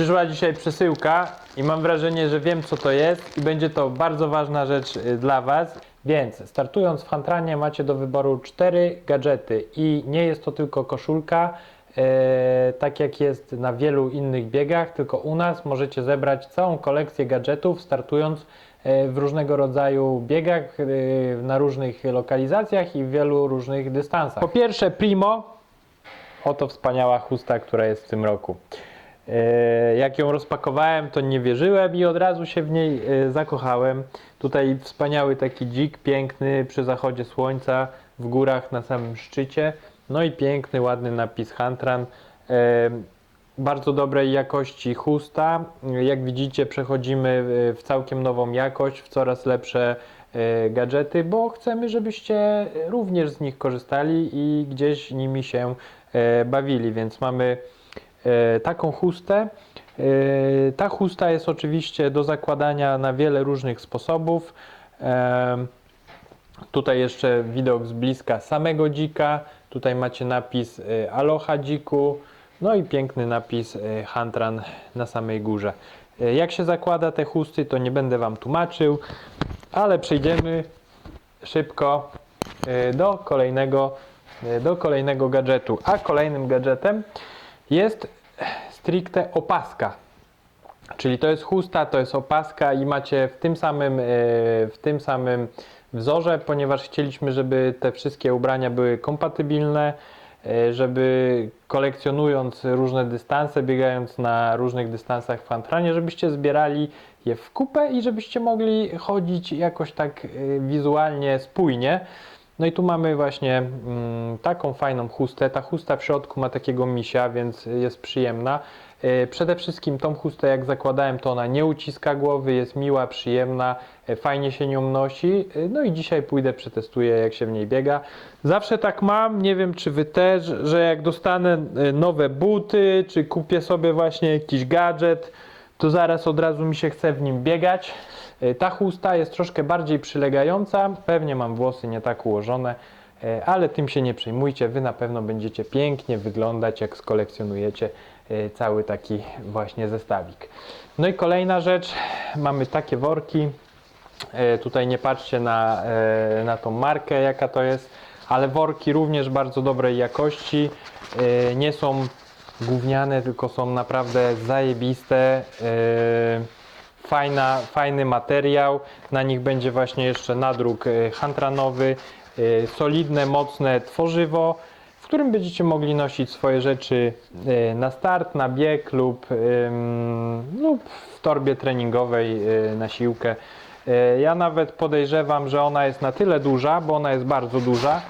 Przyszła dzisiaj przesyłka i mam wrażenie, że wiem co to jest i będzie to bardzo ważna rzecz y, dla Was. Więc startując w Huntranie macie do wyboru cztery gadżety i nie jest to tylko koszulka, e, tak jak jest na wielu innych biegach, tylko u nas możecie zebrać całą kolekcję gadżetów startując e, w różnego rodzaju biegach, e, na różnych lokalizacjach i w wielu różnych dystansach. Po pierwsze Primo, Oto wspaniała chusta, która jest w tym roku. E, Jak ją rozpakowałem, to nie wierzyłem i od razu się w niej e, zakochałem. Tutaj wspaniały taki dzik, piękny przy zachodzie słońca, w górach na samym szczycie. No i piękny, ładny napis Hantran. E, Bardzo dobrej jakości chusta. Jak widzicie, przechodzimy w całkiem nową jakość, w coraz lepsze gadżety, bo chcemy, żebyście również z nich korzystali i gdzieś nimi się bawili, więc mamy taką chustę. E, Ta chusta jest oczywiście do zakładania na wiele różnych sposobów. Em, Tutaj jeszcze widok z bliska samego dzika. Tutaj macie napis Aloha dziku. No i piękny napis Hantran na samej górze. Jak się zakłada te chusty, to nie będę Wam tłumaczył, ale przejdziemy szybko do kolejnego, do kolejnego gadżetu. A kolejnym gadżetem jest stricte opaska. Czyli to jest chusta, to jest opaska i macie w tym samym, e, w tym samym wzorze, ponieważ chcieliśmy, żeby te wszystkie ubrania były kompatybilne, e, żeby kolekcjonując różne dystanse, biegając na różnych dystansach w Fantranie, żebyście zbierali je w kupę i żebyście mogli chodzić jakoś tak e, wizualnie spójnie. No i tu mamy właśnie mm, taką fajną chustę. Ta chusta w środku ma takiego misia, więc jest przyjemna. E, Przede wszystkim tą chustę jak zakładałem, to ona nie uciska głowy, jest miła, przyjemna, e, fajnie się nią nosi. E, No i dzisiaj pójdę, przetestuję jak się w niej biega. Zawsze tak mam, nie wiem czy wy też, że jak dostanę nowe buty, czy kupię sobie właśnie jakiś gadżet, to zaraz od razu mi się chce w nim biegać. E, Ta chusta jest troszkę bardziej przylegająca, pewnie mam włosy nie tak ułożone, e, ale tym się nie przejmujcie, wy na pewno będziecie pięknie wyglądać, jak skolekcjonujecie e, cały taki właśnie zestawik. No i kolejna rzecz, mamy takie worki, Tutaj nie patrzcie na, na tą markę, jaka to jest, ale worki również bardzo dobrej jakości. Nie są gówniane, tylko są naprawdę zajebiste. E, Fajna, fajny materiał. Na nich będzie właśnie jeszcze nadruk e, hantranowy. e, Solidne, mocne tworzywo, w którym będziecie mogli nosić swoje rzeczy na start, na bieg lub, lub w torbie treningowej na siłkę. Ja nawet podejrzewam, że ona jest na tyle duża, bo ona jest bardzo duża.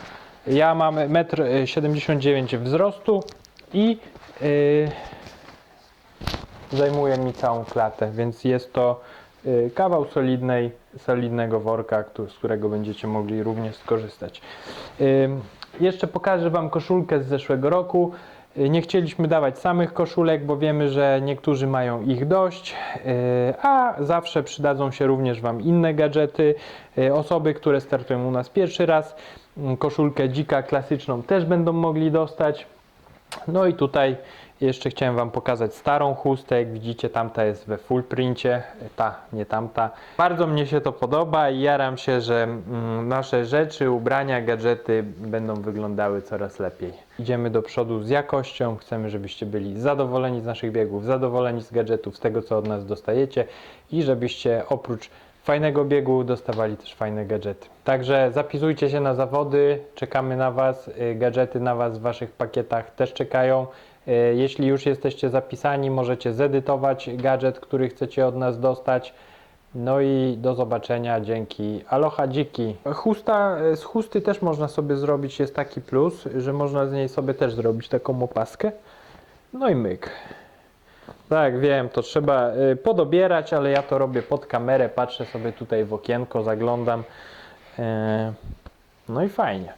Ja mam 1,79 m wzrostu i y, zajmuje mi całą klatę, więc jest to y, kawał solidnej, solidnego worka, któ- z którego będziecie mogli również skorzystać. Ym, Jeszcze pokażę Wam koszulkę z zeszłego roku. Y, Nie chcieliśmy dawać samych koszulek, bo wiemy, że niektórzy mają ich dość, y, a zawsze przydadzą się również Wam inne gadżety. Y, Osoby, które startują u nas pierwszy raz, koszulkę dzika klasyczną też będą mogli dostać. No i tutaj jeszcze chciałem Wam pokazać starą chustę. Jak widzicie, tamta jest we full princie, ta, nie tamta. Bardzo mnie się to podoba i jaram się, że mm, nasze rzeczy, ubrania, gadżety będą wyglądały coraz lepiej. Idziemy do przodu z jakością, chcemy, żebyście byli zadowoleni z naszych biegów, zadowoleni z gadżetów, z tego co od nas dostajecie i żebyście oprócz fajnego biegu dostawali też fajne gadżety. Także zapisujcie się na zawody, czekamy na Was, y, gadżety na Was w Waszych pakietach też czekają. Y, Jeśli już jesteście zapisani, możecie zedytować gadżet, który chcecie od nas dostać. No i do zobaczenia, dzięki. Aloha dziki. Chusta, y, z chusty też można sobie zrobić, jest taki plus, że można z niej sobie też zrobić taką opaskę. No i myk. Tak, wiem, to trzeba y, podobierać, ale ja to robię pod kamerę, patrzę sobie tutaj w okienko, zaglądam. E, No i fajnie.